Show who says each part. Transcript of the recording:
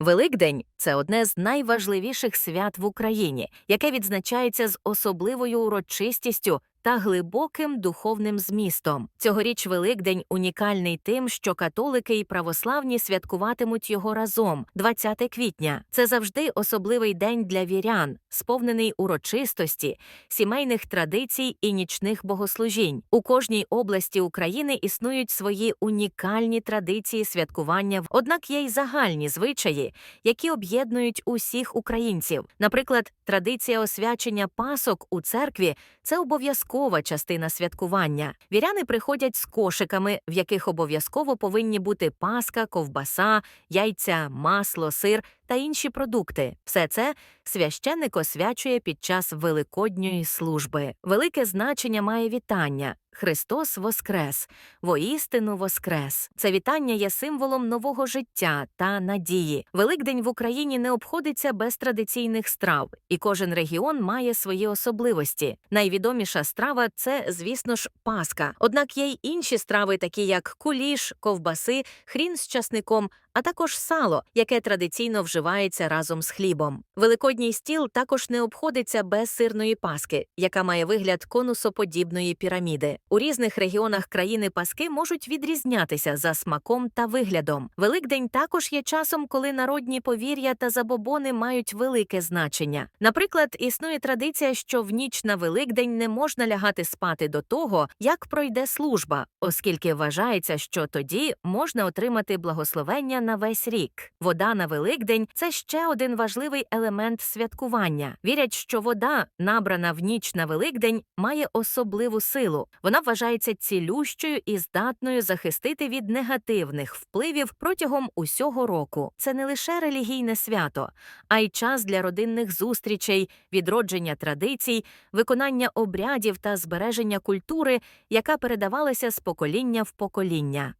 Speaker 1: Великдень це одне з найважливіших свят в Україні, яке відзначається з особливою урочистістю та глибоким духовним змістом. Цьогоріч Великдень унікальний тим, що католики і православні святкуватимуть його разом 20 квітня. Це завжди особливий день для вірян, сповнений урочистості, сімейних традицій і нічних богослужінь. У кожній області України існують свої унікальні традиції святкування, однак є й загальні звичаї, які об'єднують усіх українців. Наприклад, традиція освячення пасок у церкві це обов'язкова частина святкування. Віряни приходять з кошиками, в яких обов'язково повинні бути паска, ковбаса, яйця, масло, сир та інші продукти. Все це священник освячує під час великодньої служби. Велике значення має вітання. Христос Воскрес, воістину Воскрес. Це вітання є символом нового життя та надії. Великдень в Україні не обходиться без традиційних страв, і кожен регіон має свої особливості. Найвідоміша страва це, звісно ж, паска. Однак є й інші страви, такі як куліш, ковбаси, хрін з часником, а також сало, яке традиційно вживається разом з хлібом. Великодній стіл також не обходиться без сирної паски, яка має вигляд конусоподібної піраміди. У різних регіонах країни паски можуть відрізнятися за смаком та виглядом. Великдень також є часом, коли народні повір'я та забобони мають велике значення. Наприклад, існує традиція, що в ніч на Великдень не можна лягати спати до того, як пройде служба, оскільки вважається, що тоді можна отримати благословення на весь рік. Вода на Великдень це ще один важливий елемент святкування. Вірять, що вода, набрана в ніч на Великдень, має особливу силу. Вона вважається цілющою і здатною захистити від негативних впливів протягом усього року. Це не лише релігійне свято, а й час для родинних зустрічей, відродження традицій, виконання обрядів та збереження культури, яка передавалася з покоління в покоління.